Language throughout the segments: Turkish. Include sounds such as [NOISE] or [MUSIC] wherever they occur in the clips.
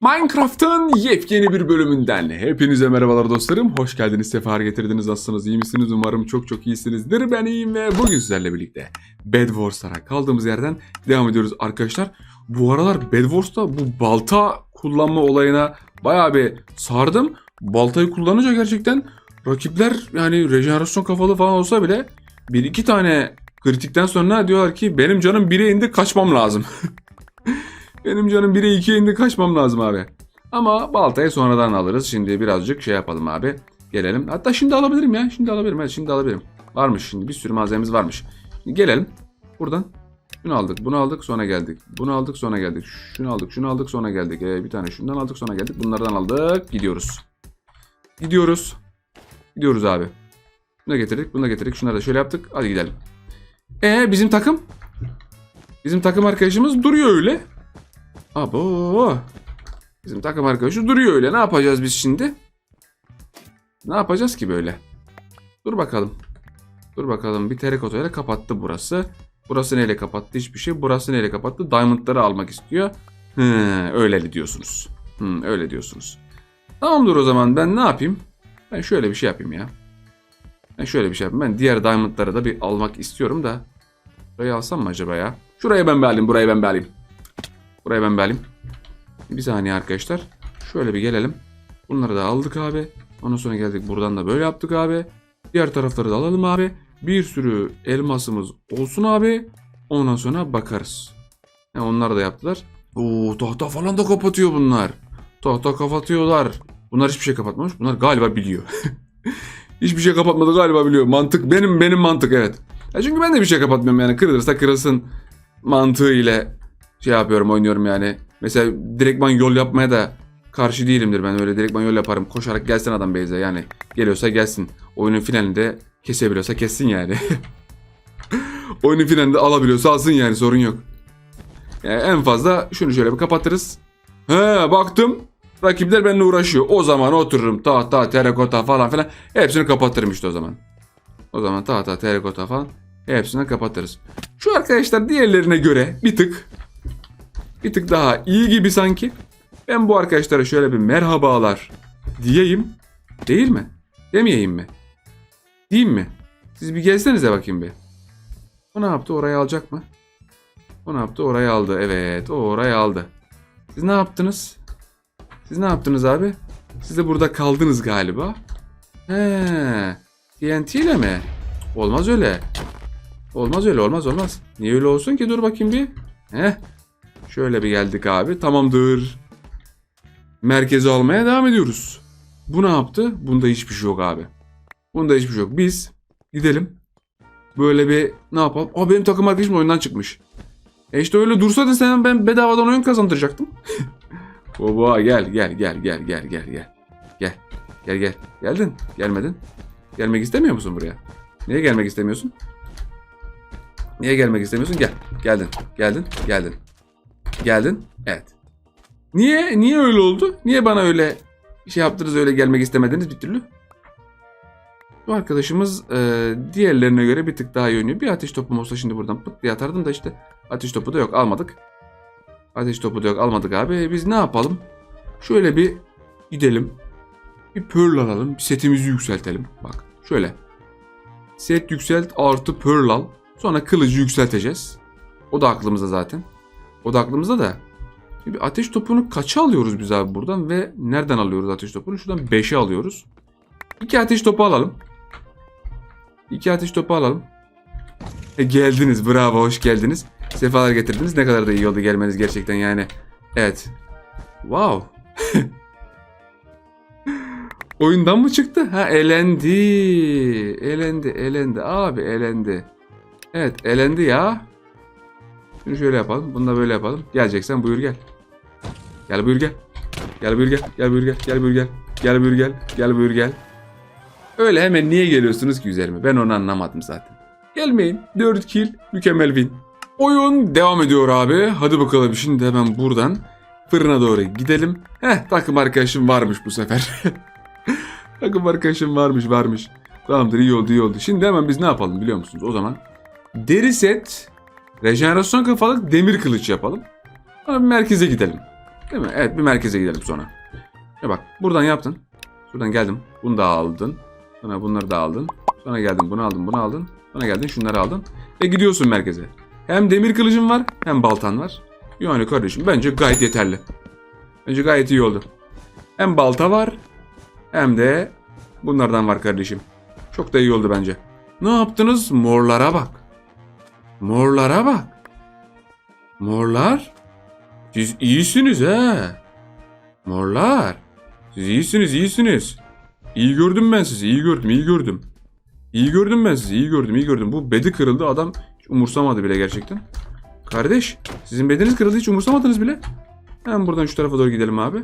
Minecraft'ın yepyeni bir bölümünden hepinize merhabalar dostlarım. Hoş geldiniz, sefer getirdiniz. Nasılsınız, iyi misiniz? Umarım çok çok iyisinizdir. Ben iyiyim ve bugün sizlerle birlikte Bed Wars'lara kaldığımız yerden devam ediyoruz arkadaşlar. Bu aralar Bed Wars'ta bu balta kullanma olayına bayağı bir sardım. Baltayı kullanınca gerçekten rakipler yani rejenerasyon kafalı falan olsa bile bir iki tane kritikten sonra diyorlar ki benim canım 1'e indi kaçmam lazım. [LAUGHS] Benim canım 1'e 2'ye indi kaçmam lazım abi. Ama baltayı sonradan alırız. Şimdi birazcık şey yapalım abi. Gelelim. Hatta şimdi alabilirim ya. Şimdi alabilirim. Evet şimdi alabilirim. Varmış şimdi bir sürü malzememiz varmış. Şimdi gelelim. Buradan. Şunu aldık. Bunu aldık sonra geldik. Bunu aldık sonra geldik. Şunu aldık. Şunu aldık sonra geldik. Ee, bir tane şundan aldık sonra geldik. Bunlardan aldık. Gidiyoruz. Gidiyoruz. Gidiyoruz abi. Bunu da getirdik. Bunu da getirdik. Şunları da şöyle yaptık. Hadi gidelim. Ee bizim takım? Bizim takım arkadaşımız duruyor öyle. Abo. Bizim takım arkadaşı duruyor öyle. Ne yapacağız biz şimdi? Ne yapacağız ki böyle? Dur bakalım. Dur bakalım. Bir terakotayla kapattı burası. Burası neyle kapattı? Hiçbir şey. Burası neyle kapattı? Diamondları almak istiyor. Hı, öyle diyorsunuz. Hı, öyle diyorsunuz. Tamamdır o zaman ben ne yapayım? Ben şöyle bir şey yapayım ya. Ben şöyle bir şey yapayım. Ben diğer diamondları da bir almak istiyorum da. Burayı alsam mı acaba ya? Şuraya ben bir alayım. Burayı ben bir alayım. Burayı ben bir. Bir saniye arkadaşlar. Şöyle bir gelelim. Bunları da aldık abi. Ondan sonra geldik buradan da böyle yaptık abi. Diğer tarafları da alalım abi. Bir sürü elmasımız olsun abi. Ondan sonra bakarız. Ha, onlar da yaptılar. Oo tahta falan da kapatıyor bunlar. Tahta kapatıyorlar. Bunlar hiçbir şey kapatmamış. Bunlar galiba biliyor. [LAUGHS] hiçbir şey kapatmadı galiba biliyor. Mantık benim benim mantık evet. Ya çünkü ben de bir şey kapatmıyorum yani. Kırılırsa kırılsın mantığı ile şey yapıyorum oynuyorum yani. Mesela direktman yol yapmaya da karşı değilimdir ben öyle direktman yol yaparım. Koşarak gelsin adam Beyze yani. Geliyorsa gelsin. Oyunun finalinde kesebiliyorsa kessin yani. [LAUGHS] Oyunun finalinde alabiliyorsa alsın yani sorun yok. Yani en fazla şunu şöyle bir kapatırız. He baktım rakipler benimle uğraşıyor. O zaman otururum tahta, terakota falan filan. Hepsini kapatırım işte o zaman. O zaman tahta, terakota falan hepsini kapatırız. Şu arkadaşlar diğerlerine göre bir tık bir tık daha iyi gibi sanki. Ben bu arkadaşlara şöyle bir merhabalar diyeyim. Değil mi? Demeyeyim mi? Diyeyim mi? Siz bir gelsenize bakayım bir. O ne yaptı? Orayı alacak mı? O ne yaptı? Orayı aldı. Evet. O orayı aldı. Siz ne yaptınız? Siz ne yaptınız abi? Siz de burada kaldınız galiba. He. TNT ile mi? Olmaz öyle. Olmaz öyle olmaz olmaz. Niye öyle olsun ki? Dur bakayım bir. Heh. Şöyle bir geldik abi. Tamamdır. Merkezi almaya devam ediyoruz. Bu ne yaptı? Bunda hiçbir şey yok abi. Bunda hiçbir şey yok. Biz gidelim. Böyle bir ne yapalım? Aa benim takım arkadaşım oyundan çıkmış. E işte öyle dursaydın sen ben bedavadan oyun kazandıracaktım. [LAUGHS] Baba gel gel gel gel gel gel gel. Gel. Gel gel. Geldin. Gelmedin. Gelmek istemiyor musun buraya? Niye gelmek istemiyorsun? Niye gelmek istemiyorsun? Gel. Geldin. Geldin. Geldin. Geldin. Evet. Niye? Niye öyle oldu? Niye bana öyle şey yaptınız öyle gelmek istemediniz bir türlü? Bu arkadaşımız e, diğerlerine göre bir tık daha iyi. Bir ateş topum olsa şimdi buradan pıt diye atardım da işte ateş topu da yok almadık. Ateş topu da yok almadık abi. Biz ne yapalım? Şöyle bir gidelim. Bir pearl alalım. Bir setimizi yükseltelim. Bak şöyle. Set yükselt artı pearl al. Sonra kılıcı yükselteceğiz. O da aklımızda zaten. O da aklımızda da. Şimdi ateş topunu kaça alıyoruz biz abi buradan ve nereden alıyoruz ateş topunu? Şuradan 5'e alıyoruz. 2 ateş topu alalım. 2 ateş topu alalım. E, geldiniz bravo hoş geldiniz. Sefalar getirdiniz. Ne kadar da iyi oldu gelmeniz gerçekten yani. Evet. Wow. [LAUGHS] Oyundan mı çıktı? Ha elendi. Elendi, elendi. Abi elendi. Evet elendi ya. Şunu şöyle yapalım. Bunu da böyle yapalım. Geleceksen buyur gel. Gel buyur gel. Gel buyur gel. Gel buyur gel. Gel buyur gel. Gel buyur gel. Gel buyur gel. Öyle hemen niye geliyorsunuz ki üzerime? Ben onu anlamadım zaten. Gelmeyin. 4 kill. Mükemmel win. Oyun devam ediyor abi. Hadi bakalım şimdi hemen buradan fırına doğru gidelim. Heh takım arkadaşım varmış bu sefer. [LAUGHS] takım arkadaşım varmış varmış. Tamamdır iyi oldu iyi oldu. Şimdi hemen biz ne yapalım biliyor musunuz o zaman? Deri set, rejenerasyon kafalık demir kılıç yapalım. Sonra bir merkeze gidelim. Değil mi? Evet bir merkeze gidelim sonra. Ya bak buradan yaptın. Şuradan geldim. Bunu da aldın. Sonra bunları da aldın. Sonra geldin bunu aldın bunu aldın. Sonra geldin şunları aldın. Ve gidiyorsun merkeze. Hem demir kılıcın var hem baltan var. Yani kardeşim bence gayet yeterli. Bence gayet iyi oldu. Hem balta var hem de bunlardan var kardeşim. Çok da iyi oldu bence. Ne yaptınız? Morlara bak. Morlara bak. Morlar. Siz iyisiniz he. Morlar. Siz iyisiniz iyisiniz. İyi gördüm ben sizi iyi gördüm iyi gördüm. İyi gördüm ben sizi iyi gördüm iyi gördüm. Bu bedi kırıldı adam hiç umursamadı bile gerçekten. Kardeş sizin bedeniz kırıldı hiç umursamadınız bile. Hemen buradan şu tarafa doğru gidelim abi.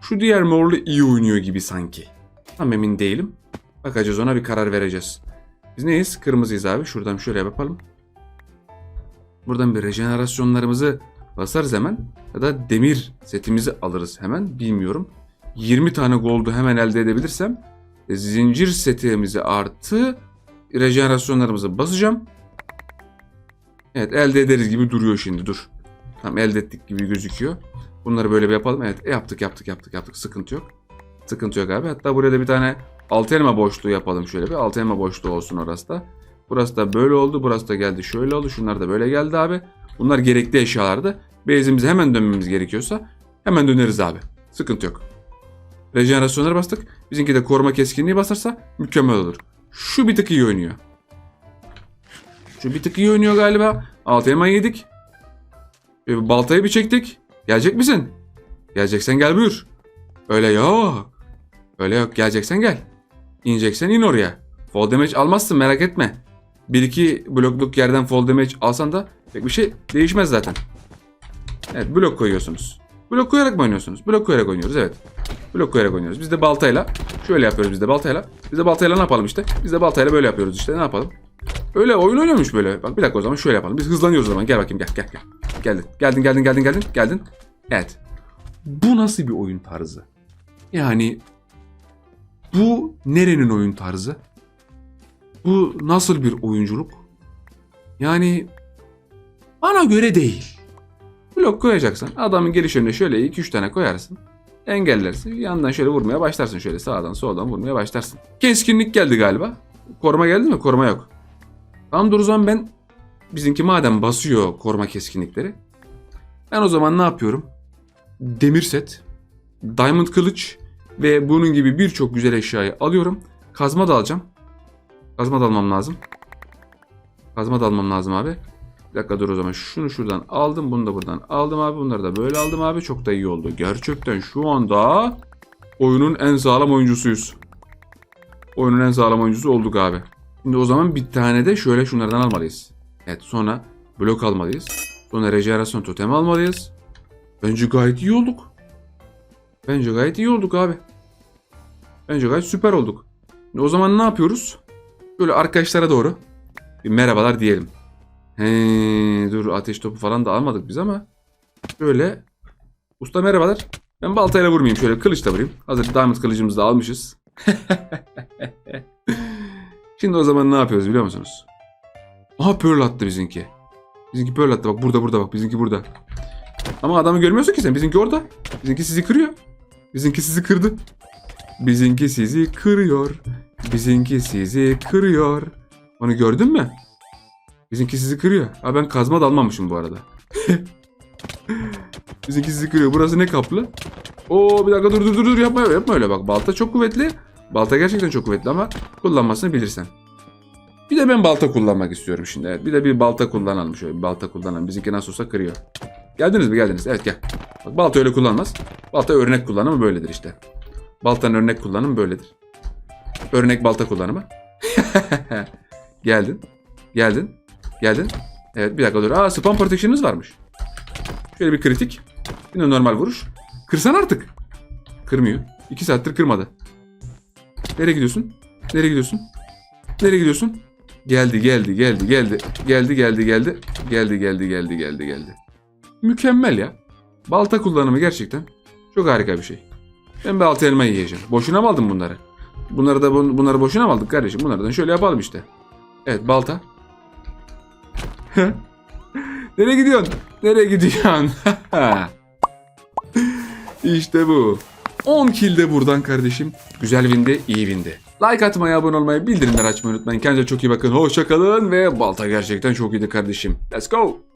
Şu diğer morlu iyi oynuyor gibi sanki. Tam emin değilim. Bakacağız ona bir karar vereceğiz. Biz neyiz? Kırmızıyız abi. Şuradan şöyle yapalım. Buradan bir rejenerasyonlarımızı basarız hemen. Ya da demir setimizi alırız hemen. Bilmiyorum. 20 tane gold'u hemen elde edebilirsem e, zincir setimizi artı rejenerasyonlarımızı basacağım. Evet elde ederiz gibi duruyor şimdi dur. Tamam elde ettik gibi gözüküyor. Bunları böyle bir yapalım. Evet yaptık yaptık yaptık yaptık sıkıntı yok. Sıkıntı yok abi. Hatta buraya da bir tane altı elma boşluğu yapalım şöyle bir. Altı elma boşluğu olsun orası da. Burası da böyle oldu. Burası da geldi şöyle oldu. Şunlar da böyle geldi abi. Bunlar gerekli eşyalardı. Base'imize hemen dönmemiz gerekiyorsa hemen döneriz abi. Sıkıntı yok. Rejenerasyonları bastık. Bizimki de koruma keskinliği basarsa mükemmel olur. Şu bir tık iyi oynuyor. Şu bir tık iyi oynuyor galiba. Altı elma yedik. Bir baltayı bir çektik. Gelecek misin? Geleceksen gel buyur. Öyle yok. Öyle yok. Geleceksen gel. İneceksen in oraya. Fall damage almazsın merak etme. Bir iki blokluk yerden fall damage alsan da pek bir şey değişmez zaten. Evet blok koyuyorsunuz. Blok koyarak mı oynuyorsunuz? Blok koyarak oynuyoruz evet. Blok koyarak oynuyoruz. Biz de baltayla şöyle yapıyoruz biz de baltayla. Biz de baltayla ne yapalım işte? Biz de baltayla böyle yapıyoruz işte ne yapalım? Öyle oyun oynuyormuş böyle. Bak bir dakika o zaman şöyle yapalım. Biz hızlanıyoruz o zaman. Gel bakayım gel gel gel. Geldin. Geldin geldin geldin geldin geldin. Evet. Bu nasıl bir oyun tarzı? Yani bu nerenin oyun tarzı? Bu nasıl bir oyunculuk? Yani bana göre değil. Blok koyacaksın. Adamın geliş önüne şöyle 2-3 tane koyarsın. Engellersin. Yandan şöyle vurmaya başlarsın. Şöyle sağdan soldan vurmaya başlarsın. Keskinlik geldi galiba. Koruma geldi mi? Koruma yok. Tamam dur o zaman ben bizimki madem basıyor koruma keskinlikleri. Ben o zaman ne yapıyorum? Demir set, diamond kılıç ve bunun gibi birçok güzel eşyayı alıyorum. Kazma da alacağım. Kazma da almam lazım. Kazma da almam lazım abi. Bir dakika dur o zaman. Şunu şuradan aldım. Bunu da buradan aldım abi. Bunları da böyle aldım abi. Çok da iyi oldu. Gerçekten şu anda oyunun en sağlam oyuncusuyuz. Oyunun en sağlam oyuncusu olduk abi. Şimdi o zaman bir tane de şöyle şunlardan almalıyız. Evet sonra blok almalıyız. Sonra rejenerasyon totemi almalıyız. Bence gayet iyi olduk. Bence gayet iyi olduk abi. Bence gayet süper olduk. Şimdi o zaman ne yapıyoruz? Böyle arkadaşlara doğru bir merhabalar diyelim. He, dur ateş topu falan da almadık biz ama şöyle usta merhabalar. Ben baltayla vurmayayım şöyle kılıçla vurayım. Hazır diamond kılıcımızı da almışız. [LAUGHS] Şimdi o zaman ne yapıyoruz biliyor musunuz? Aha pearl attı bizimki. Bizimki pearl attı bak burada burada bak bizimki burada. Ama adamı görmüyorsun ki sen bizimki orada. Bizimki sizi kırıyor. Bizimki sizi kırdı. Bizimki sizi kırıyor. Bizimki sizi kırıyor. Onu gördün mü? Bizimki sizi kırıyor. Ha ben kazma da almamışım bu arada. [LAUGHS] Bizimki sizi kırıyor. Burası ne kaplı? Oo bir dakika dur dur dur dur yapma yapma öyle bak. Balta çok kuvvetli. Balta gerçekten çok kuvvetli ama kullanmasını bilirsen. Bir de ben balta kullanmak istiyorum şimdi. Evet, bir de bir balta kullanalım şöyle. Bir balta kullanalım. Bizimki nasıl olsa kırıyor. Geldiniz mi? Geldiniz. Evet gel. Bak, balta öyle kullanmaz. Balta örnek kullanımı böyledir işte. Baltanın örnek kullanımı böyledir. Örnek balta kullanımı. [LAUGHS] Geldin. Geldin. Geldin. Evet bir dakika dur. Aa spam protection'ınız varmış. Şöyle bir kritik. Yine normal vuruş. Kırsan artık. Kırmıyor. İki saattir kırmadı. Nereye gidiyorsun? Nereye gidiyorsun? Nereye gidiyorsun? Geldi geldi geldi geldi. Geldi geldi geldi. Geldi geldi geldi geldi geldi. Mükemmel ya. Balta kullanımı gerçekten çok harika bir şey. Ben balta elma yiyeceğim. Boşuna mı aldın bunları? Bunları da bun- bunları boşuna mı aldık kardeşim? Bunlardan şöyle yapalım işte. Evet balta. [LAUGHS] Nereye gidiyorsun? Nereye gidiyorsun? [LAUGHS] İşte bu. 10 kill de buradan kardeşim. Güzel windi, iyi windi. Like atmayı, abone olmayı, bildirimleri açmayı unutmayın. Kendinize çok iyi bakın. Hoşça kalın ve balta gerçekten çok iyiydi kardeşim. Let's go.